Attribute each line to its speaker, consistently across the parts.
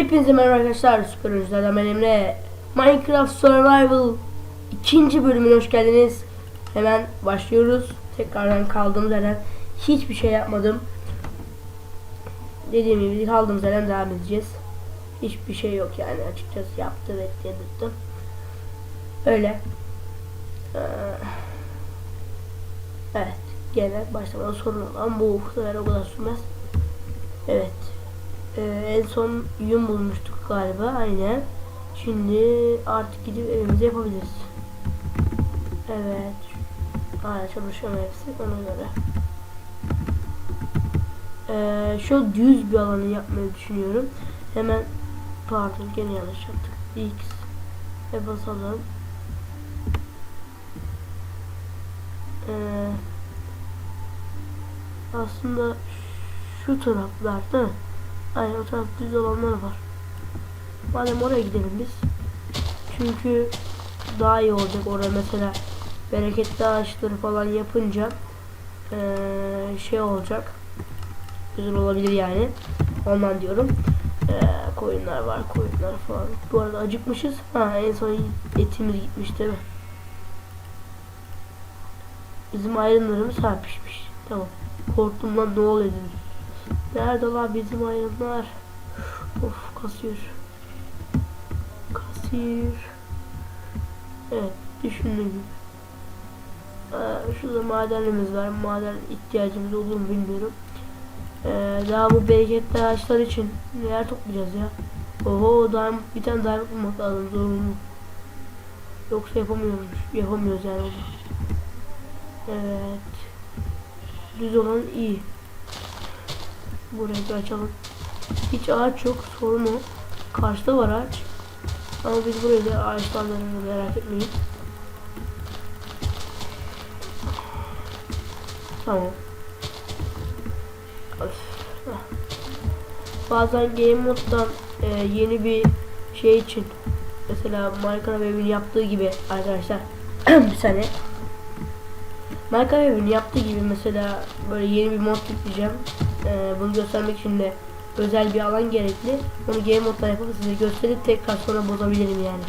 Speaker 1: Hepinize merhaba arkadaşlar. Süper Oyuncular'dan ben. Minecraft Survival ikinci bölümüne hoş geldiniz. Hemen başlıyoruz. Tekrardan kaldığımız yerden hiçbir şey yapmadım. Dediğim gibi kaldığımız yerden devam edeceğiz. Hiçbir şey yok yani açıkçası yaptı ve dedirttim. Öyle. Ee, evet. Gene başlamada sorun olan bu. O kadar sürmez. Evet. Ee, en son yün bulmuştuk galiba. Aynen. Şimdi artık gidip evimize yapabiliriz. Evet. Hala çalışıyorum hepsi ona göre. Ee, şu düz bir alanı yapmayı düşünüyorum. Hemen pardon gene yanlış yaptık. X ve basalım. Ee, aslında şu taraflar değil mi? Aynen o taraf düz olanlar var. Madem oraya gidelim biz. Çünkü daha iyi olacak orada mesela bereketli ağaçları falan yapınca eee, şey olacak. Güzel olabilir yani. Ondan diyorum. Eee, koyunlar var koyunlar falan. Bu arada acıkmışız. Ha en son etimiz gitmiş değil mi? Bizim ayrımlarımız ha pişmiş. Tamam. Korktum lan ne oluyor dedim. Nerede lan bizim ayrımlar? Of kasıyor. Kasıyor. Evet düşündüğüm gibi. Ee, şurada madenimiz var. Maden ihtiyacımız olur mu bilmiyorum. Ee, daha bu bereketli ağaçlar için neler toplayacağız ya? Oho diamond, bir tane diamond bulmak lazım zorunlu. Yoksa yapamıyoruz. Yapamıyoruz yani. Evet. Düz olan iyi. Burayı bir açalım. Hiç ağaç yok. Sorun o. Karşıda var ağaç. Ama biz burayı da ağaçlarla merak etmeyin. Tamam. Heh. Bazen Game Mode'dan e, yeni bir şey için mesela Minecraft evini yaptığı gibi arkadaşlar bir saniye Minecraft evini yaptığı gibi mesela böyle yeni bir mod yükleyeceğim ee, bunu göstermek için de özel bir alan gerekli. Onu game modda yapıp size gösterip tekrar sonra bozabilirim yani.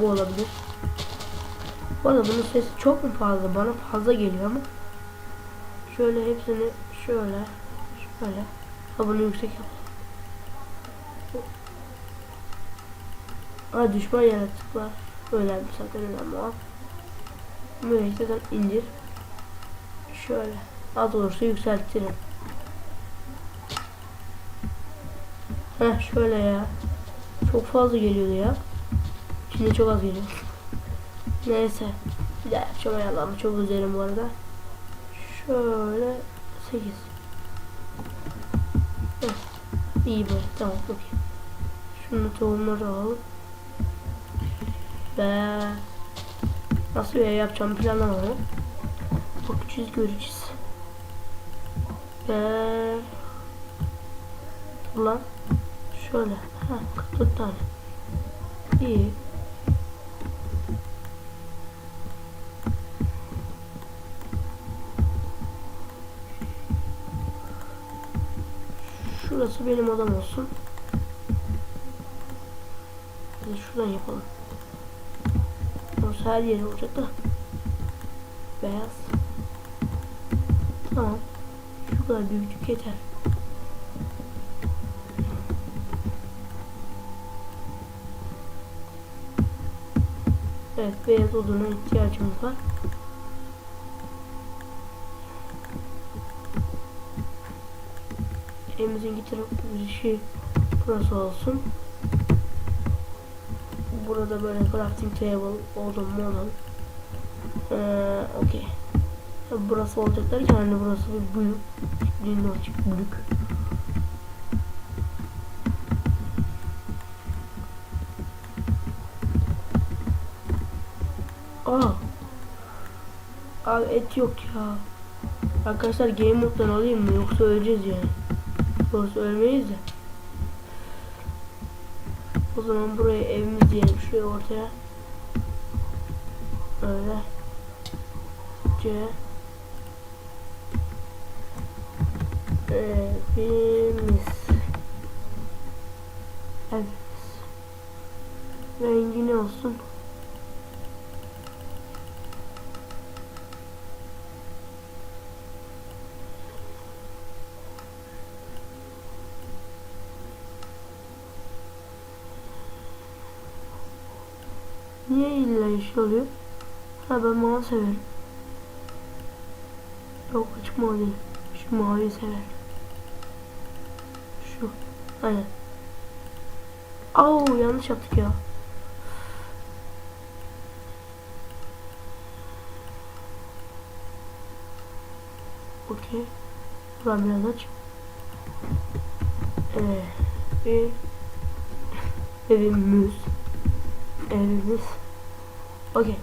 Speaker 1: Bu olabilir. Bu arada bunun sesi çok mu fazla? Bana fazla geliyor ama. Şöyle hepsini şöyle şöyle. Ha bunu yüksek yap. Ha düşman yaratıklar. Önemli zaten önemli o. Mürekkeden indir. Şöyle. Az olursa yükseltirim. Heh şöyle ya. Çok fazla geliyordu ya. Şimdi çok az geliyor. Neyse. Bir daha yapacağım ayarlarımı. Çok üzerim bu arada. Şöyle 8. Heh. İyi böyle. Tamam çok iyi. Şunu tohumları al. Ve nasıl bir ev yapacağım planlamadım. Bakacağız göreceğiz. Ve Ulan Şöyle. Ha, 44 tane. Şurası benim odam olsun. De şuradan yapalım. Burası her yeri olacak da. Beyaz. Tamam. Şu kadar büyüklük yeter. Evet beyaz oduna ihtiyacımız var. Evimizin girişi burası olsun. Burada böyle crafting table oldu mu olan. Ee, Okey. Burası olacak derken hani burası bir büyük. Dinle açık büyük. Aa. Abi et yok ya. Arkadaşlar game mode'dan alayım mı yoksa öleceğiz yani. Yoksa ölmeyiz de. O zaman buraya evimiz diyelim şuraya ortaya. Öyle. C. Evimiz. Evet. Rengi ne olsun? Niye illa yeşil oluyor? Ha ben mavi severim. Yok açık mavi değil. Şu maviyi severim. Şu. Aynen. Au yanlış yaptık ya. Okey. Buradan biraz aç. Evet. Bir evimiz. Evimiz. Okey.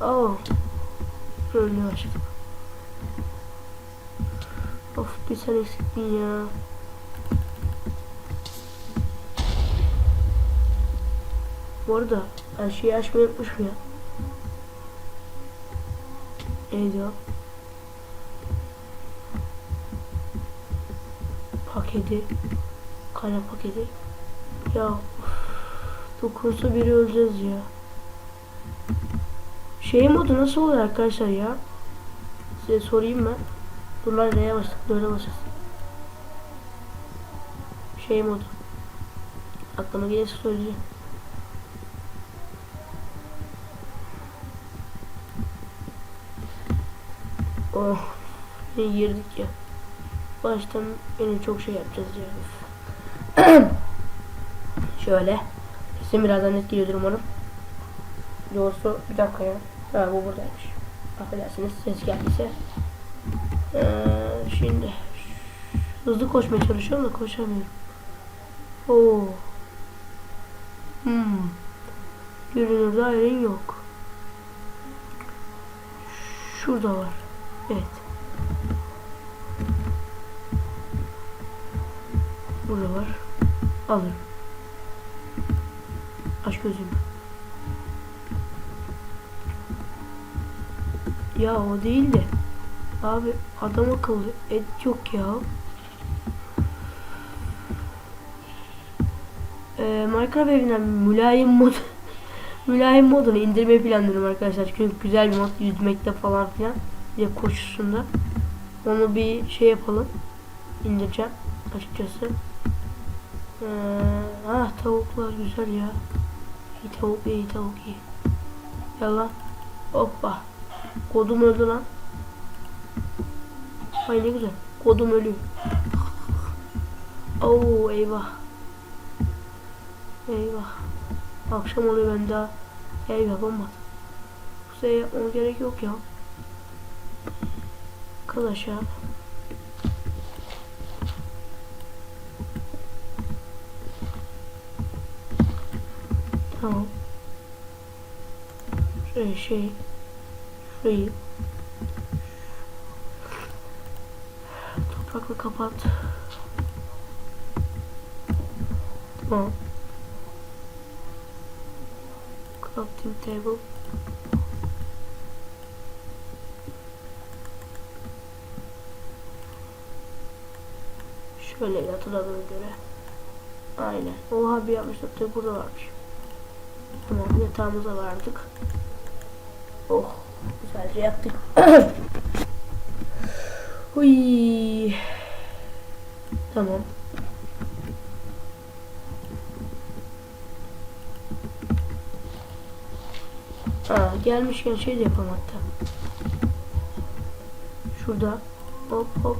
Speaker 1: Oh. Şöyle başladık. Of bir sen eksiktin ya. Bu arada ben şeyi açmayı unutmuşum ya. Neydi o? Paketi. Kara paketi. Ya uf, dokunsa biri öleceğiz ya. Şey modu nasıl oluyor arkadaşlar ya? Size sorayım ben. Dur lan neye bastık? Böyle basacağız. Şey modu. Aklıma gelirse söyleyeceğim. Oh. Yine girdik ya. Baştan yine çok şey yapacağız ya. Şöyle. Sesim birazdan net geliyordur umarım. Doğrusu bir dakika ya. Ha bu buradaymış. Affedersiniz ses geldiyse. Ee, şimdi hızlı koşmaya çalışıyorum da koşamıyorum. Oo. Hmm. Görünür dairen yok. Şurada var. Evet. Burada var. Alırım. Aç gözümü. Ya o değil de. Abi adam akıllı et yok ya. Ee, Minecraft evinden mülayim mod mülayim modunu indirmeyi planlıyorum arkadaşlar. Çünkü güzel bir mod yüzmekte falan filan. Bir koşusunda. Onu bir şey yapalım. İndireceğim açıkçası. Ee, ah tavuklar güzel ya. İyi tavuk iyi tavuk iyi. Yallah. Hoppa. Kodum öldü lan. Ay ne güzel. Kodum ölüyor. Oo eyvah. Eyvah. Akşam oluyor ben daha ev yapamadım. Bu sefer yapmama gerek yok ya. Arkadaş Tamam. Şöyle şey. Şurayı. Toprakla kapat. Tamam. Crafting table. Şöyle hatırladığına göre. Aynen. Oha bir yapmışlar. Tabi burada varmış. Tamam yatağımıza vardık. Oh. Güzelce yattık. Uy. Tamam. Ha, gelmişken şey de yapalım hatta. Şurada. Hop hop.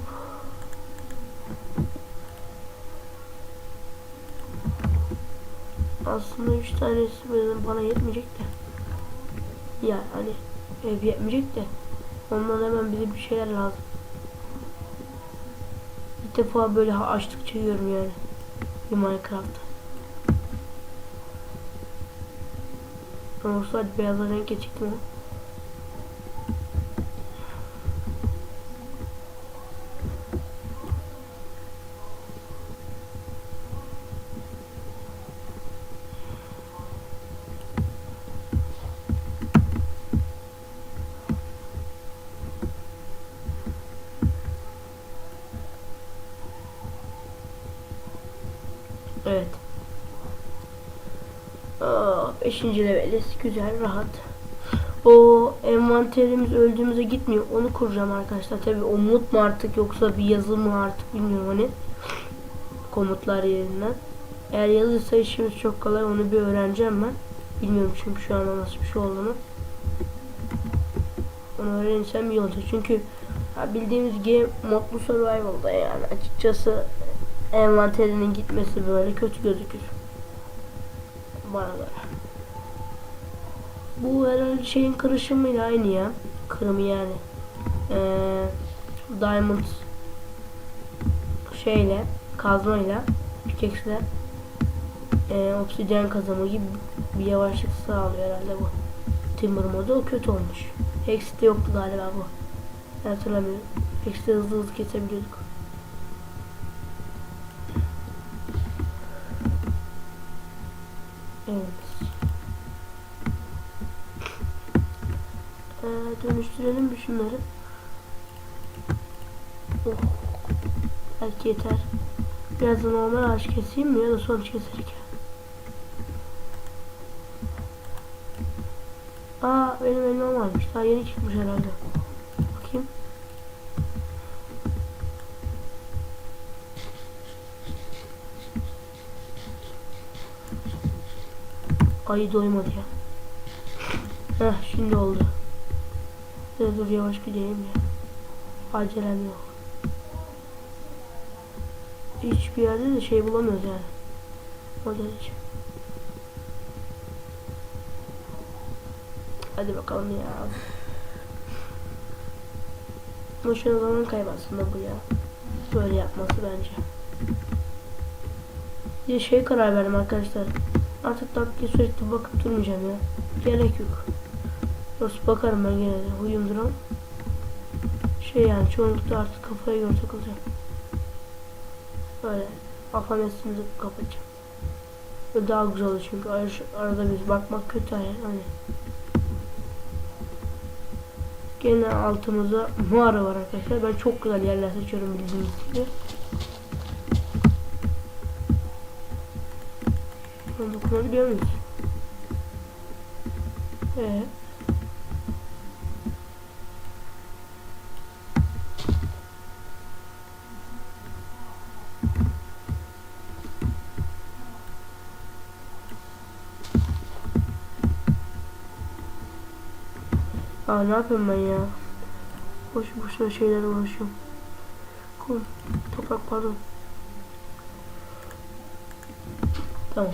Speaker 1: Aslında üç tanesi benim bana yetmeyecek de. Ya hani ev yetmeyecek de. Ondan hemen bize bir şeyler lazım. İlk defa böyle açtıkça yiyorum yani. Bir Minecraft'ta. Ama sadece beyazla renk geçiktim o. Evet. Aa, beşinci leveliz. Güzel, rahat. O envanterimiz öldüğümüze gitmiyor. Onu kuracağım arkadaşlar. Tabi o mu artık yoksa bir yazı mı artık bilmiyorum hani. Komutlar yerinden. Eğer yazıysa işimiz çok kolay. Onu bir öğreneceğim ben. Bilmiyorum çünkü şu anda nasıl bir şey olduğunu. Onu öğrenirsem iyi olacak. Çünkü bildiğimiz game modlu survival'da yani açıkçası envanterinin gitmesi böyle kötü gözükür. Bana göre. Bu herhalde şeyin kırışımıyla aynı ya. Kırımı yani. Ee, diamond şeyle kazmayla pickaxe'le e, obsidyen kazımı gibi bir yavaşlık sağlıyor herhalde bu. Timber modu o kötü olmuş. Hex'te yoktu galiba bu. Ben hatırlamıyorum. Hex'te hızlı hızlı kesebiliyorduk. Evet. Ee, dönüştürelim bir şunları. Oh. Belki yeter. Biraz da normal ağaç keseyim mi ya da sonuç keserek. Aa benim elmam varmış. Daha yeni çıkmış herhalde. Ayı doymadı ya. Heh şimdi oldu. Dur dur yavaş gideyim ya. Acelem yok. Hiçbir yerde de şey bulamıyoruz yani. Model için. Hadi bakalım ya. Boşuna zaman kaybı aslında bu ya. Böyle yapması bence. Bir şey karar verdim arkadaşlar. Artık dakika sürekli bakıp durmayacağım ya. Gerek yok. Dost bakarım ben gene de. Huyumdur ama. Şey yani çoğunlukla artık kafaya göre takılacağım. Böyle kafam esimizi kapatacağım. Böyle daha güzel olur çünkü ar- arada bir bakmak kötü yani. Hani. Gene altımızda mağara var arkadaşlar. Ben çok güzel yerler seçiyorum bildiğiniz gibi. Dokunabiliyor muyuz? Evet. Aa ne yapıyorum ben ya? Boş boşuna şeylerle uğraşıyorum. Kum, toprak pardon. Tamam.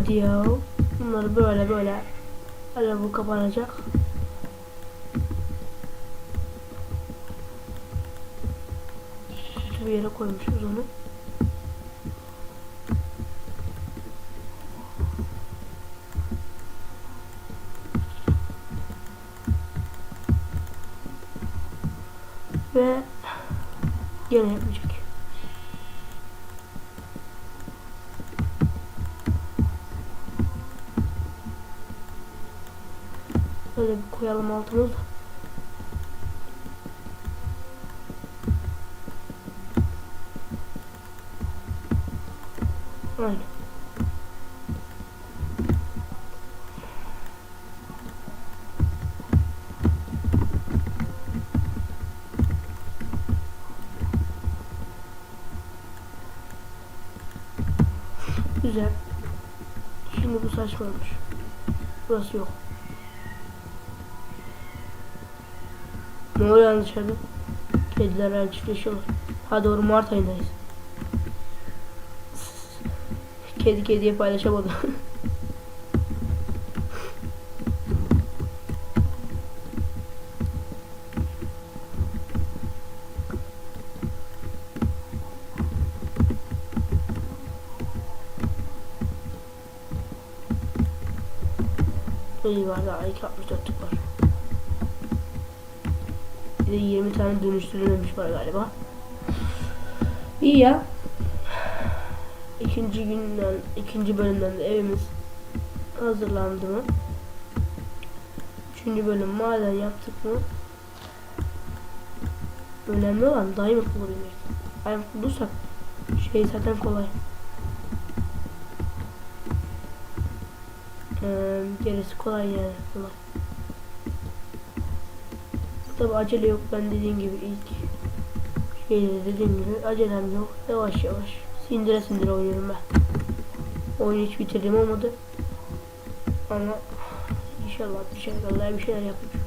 Speaker 1: Hadi ya. Bunları böyle böyle. Hadi bu kapanacak. Bir yere koymuşuz onu. Ve gene yapmayacak. Böyle bir koyalım altımızda. Aynen. Güzel. Şimdi bu saçma olmuş. Burası. Kediler her çiftleşiyorlar. Ha doğru Mart ayındayız. Kedi kediye paylaşamadı. İyi var daha 2.64'lük var. De 20 tane dönüştürülmemiş var galiba. İyi ya. İkinci günden, ikinci bölümden de evimiz hazırlandı mı? Üçüncü bölüm maden yaptık mı? Önemli olan diamond bulabilmek. Diamond bulursak şey zaten kolay. Ee, gerisi kolay yani. Kolay. Tabi acele yok ben dediğim gibi ilk şeyde dediğim gibi acelem yok. Yavaş yavaş. Sindire sindire oynuyorum ben. Oyunu hiç bitirdim olmadı. Ama inşallah bir şeyler, bir şeyler yapacak.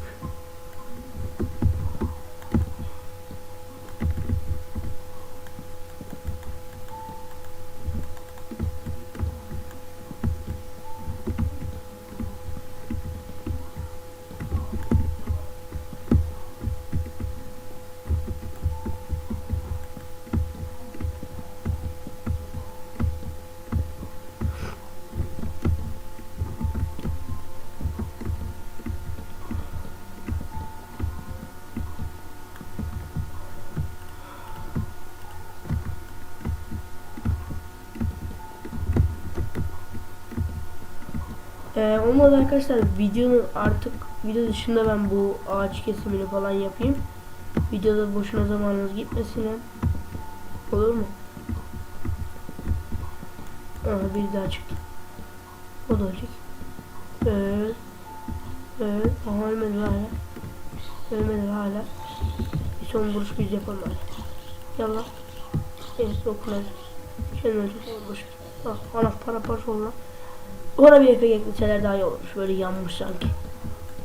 Speaker 1: Olmadı arkadaşlar videonun artık video dışında ben bu ağaç kesimini falan yapayım. Videoda boşuna zamanınız gitmesin. Olur mu? Aha bir daha çıktı. O da ölecek. Evet. Evet. Aha ölmedi hala. Ölmedi hala. Bir son vuruş biz yapalım hadi. Yallah. Evet dokunadı. Şimdi öleceksin. Boş. Ah, ana para olma. Ona bir efekt ekleseler daha iyi olurmuş. Böyle yanmış sanki.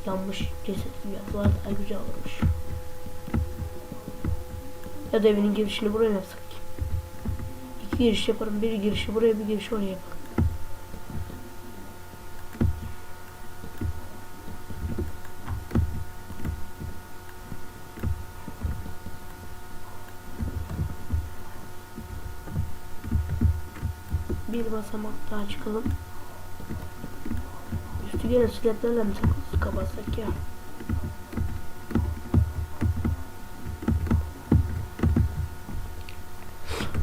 Speaker 1: Yanmış ceset gibi yapsalar daha güzel olurmuş. Ya da evinin girişini buraya yapsak ki? İki giriş yaparım. Bir girişi buraya bir girişi oraya yaparım. Bir basamak daha çıkalım. Üstü gene siletlerle mi kapatsak ya?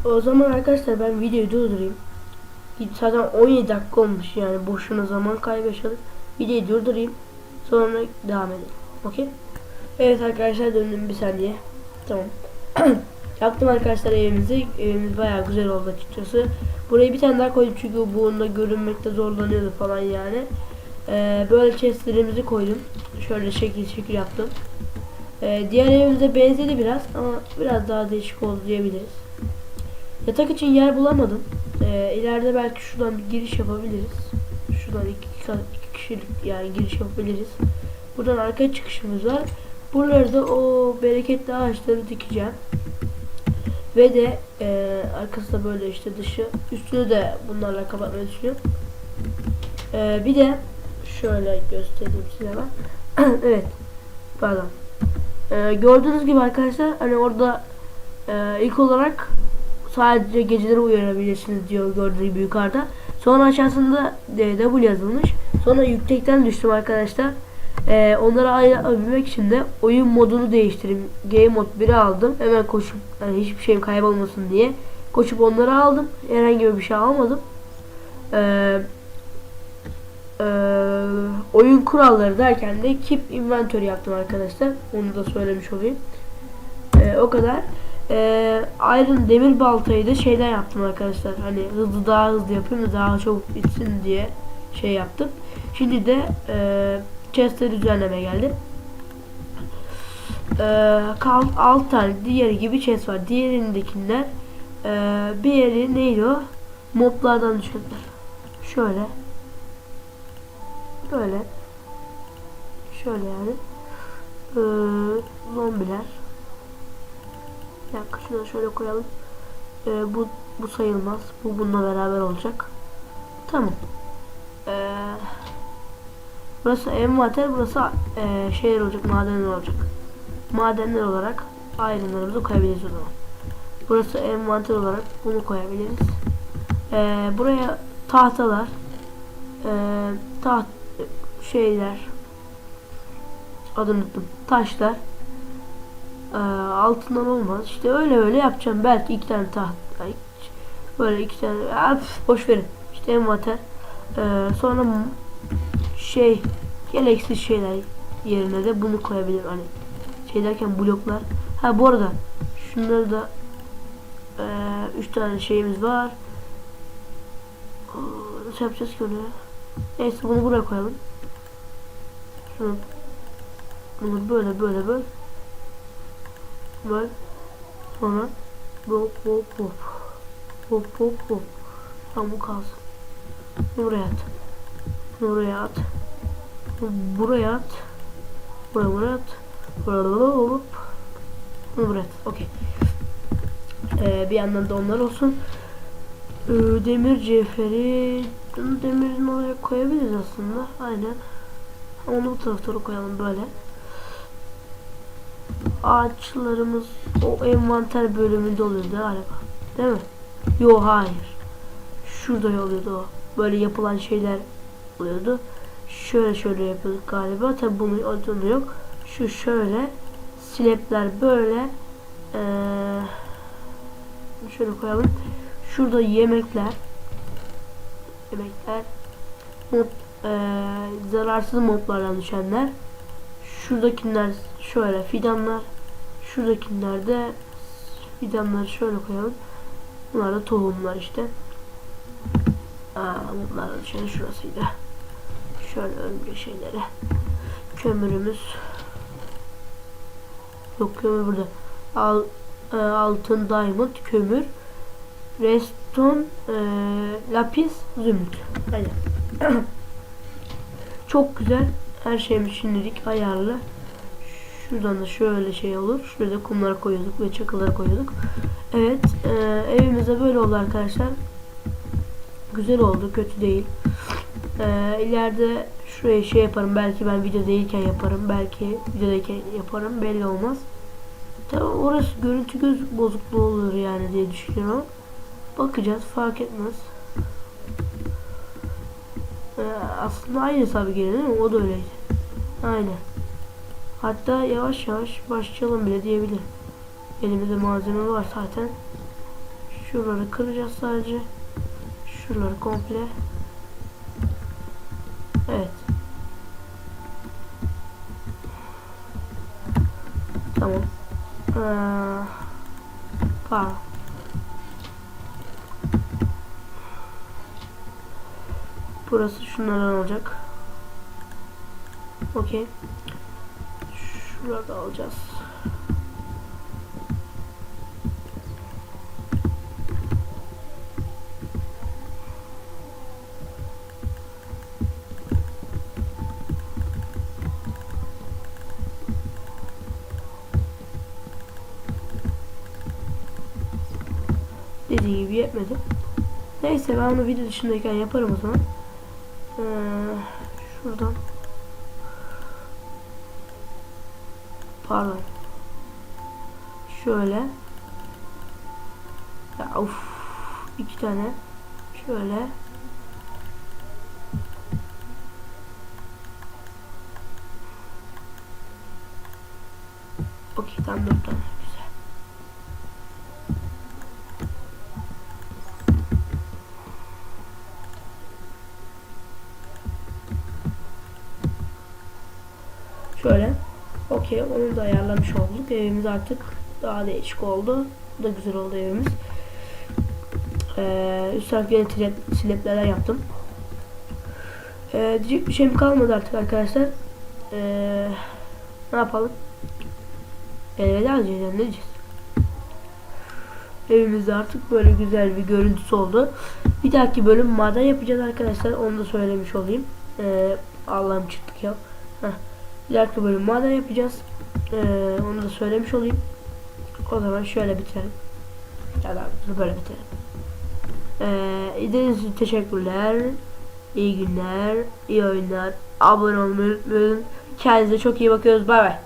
Speaker 1: O zaman arkadaşlar ben videoyu durdurayım. Zaten 17 dakika olmuş yani boşuna zaman kaybı yaşadık. Videoyu durdurayım. Sonra devam edelim. Okey? Evet arkadaşlar döndüm bir saniye. Tamam. Yaptım arkadaşlar evimizi. Evimiz bayağı güzel oldu açıkçası. Buraya bir tane daha koydum çünkü bu onda görünmekte zorlanıyordu falan yani. Ee, böyle chestlerimizi koydum. Şöyle şekil şekil yaptım. Ee, diğer evimize benzedi biraz ama biraz daha değişik oldu diyebiliriz. Yatak için yer bulamadım. Ee, ileride belki şuradan bir giriş yapabiliriz. Şuradan iki, iki, kişilik yani giriş yapabiliriz. Buradan arka çıkışımız var. Buraları da o bereketli ağaçları dikeceğim. Ve de e, arkası da böyle işte dışı. Üstünü de bunlarla kapatmayı düşünüyorum. E, bir de şöyle göstereyim size ben. evet. Pardon. E, gördüğünüz gibi arkadaşlar hani orada e, ilk olarak sadece geceleri uyanabilirsiniz diyor gördüğünüz gibi yukarıda. Sonra aşağısında e, yazılmış. Sonra yüksekten düştüm arkadaşlar. Ee, onları ayırabilmek için de oyun modunu değiştireyim. Game mod 1'i aldım. Hemen koşup yani hiçbir şeyim kaybolmasın diye. Koşup onları aldım. Herhangi bir şey almadım. Ee, e, oyun kuralları derken de keep inventory yaptım arkadaşlar. Onu da söylemiş olayım. Ee, o kadar. Ee, Iron demir baltayı da şeyden yaptım arkadaşlar. Hani hızlı daha hızlı yapayım da daha çabuk bitsin diye şey yaptım. Şimdi de eee chest'e düzenleme geldi. Ee, kal 6 tane diğeri gibi chest var. Diğerindekiler ee, bir yeri neydi o? Moblardan düşürdüler. Şöyle. Böyle. Şöyle yani. Ee, zombiler. Da şöyle koyalım. Ee, bu bu sayılmaz. Bu bununla beraber olacak. Tamam. Eee Burası envanter, burası e, şeyler olacak, madenler olacak. Madenler olarak ayrımlarımızı koyabiliriz o zaman. Burası envanter olarak bunu koyabiliriz. E, buraya tahtalar, e, taht şeyler, adını unuttum, taşlar, Ee, altından olmaz. İşte öyle öyle yapacağım. Belki iki tane taht. Böyle iki tane. Püf, boş verin. İşte envanter. Ee, sonra şey gereksiz şeyler yerine de bunu koyabilirim. Hani şey derken bloklar. Ha bu arada şunları da eee, üç tane şeyimiz var. Nasıl yapacağız ki onu? Neyse bunu buraya koyalım. Şunu bunu böyle böyle böyle. Böyle. Sonra hop hop hop hop hop hop tamam bu kalsın. Buraya at. Buraya at. Buraya at. Buraya buraya at. Buraya hop buraya at. Okey. Ee, bir yandan da onlar olsun. Ee, demir cevheri demirin oraya koyabiliriz aslında. Aynen onu bu tarafa koyalım böyle ağaçlarımız o envanter bölümünde oluyordu galiba. Değil mi? Yo hayır. Şurada oluyordu o. Böyle yapılan şeyler oluyordu. Şöyle şöyle yapıyorduk galiba. Tabi bunun adını yok. Şu şöyle silepler böyle ee, şöyle koyalım. Şurada yemekler yemekler mob, ee, zararsız moblardan düşenler. Şuradakiler şöyle fidanlar. Şuradakiler de fidanları şöyle koyalım. Bunlar da tohumlar işte. Aa, bunlar da şöyle şurasıydı. Şöyle örümcek şeyleri kömürümüz. Yok kömür burada. Al, e, altın diamond kömür. Reston e, lapis zümrüt. Aynen çok güzel her şeyimiz şimdilik ayarlı. Şuradan da şöyle şey olur. Şurada kumları koyuyorduk ve çakılları koyuyorduk. Evet. E, evimizde böyle oldu arkadaşlar. Güzel oldu. Kötü değil. E, ileride şuraya şey yaparım. Belki ben video değilken yaparım. Belki videodayken yaparım. Belli olmaz. Tabi orası görüntü göz bozukluğu olur yani diye düşünüyorum. Bakacağız. Fark etmez. Ee, aslında aynı tabi gene değil mi? O da öyleydi. Aynen. Hatta yavaş yavaş başlayalım bile diyebilirim. Elimizde malzeme var zaten. Şuraları kıracağız sadece. Şuraları komple. Evet. Tamam. Ee, pardon. Burası şunlardan olacak. Okey. Şurada alacağız. Dediği gibi yetmedi. Neyse ben onu video dışındayken yaparım o zaman. Ee, şuradan Şöyle. Okey onu da ayarlamış olduk. Evimiz artık daha değişik oldu. Bu da güzel oldu evimiz. Ee, üst taraf yine silep, yaptım. Ee, diyecek bir şeyim kalmadı artık arkadaşlar. Ee, ne yapalım? Elveda diyeceğiz ne diyeceğiz? Evimizde artık böyle güzel bir görüntüsü oldu. Bir dahaki bölüm maden yapacağız arkadaşlar. Onu da söylemiş olayım. Ee, Allah'ım çıktık ya. Heh. Bir dahaki bölüm maden yapacağız. Ee, onu da söylemiş olayım. O zaman şöyle bitirelim. Ya da böyle bitirelim. Ee, izlediğiniz için teşekkürler. İyi günler, iyi oyunlar. Abone olmayı unutmayın. Kendinize çok iyi bakıyoruz. Bay bay.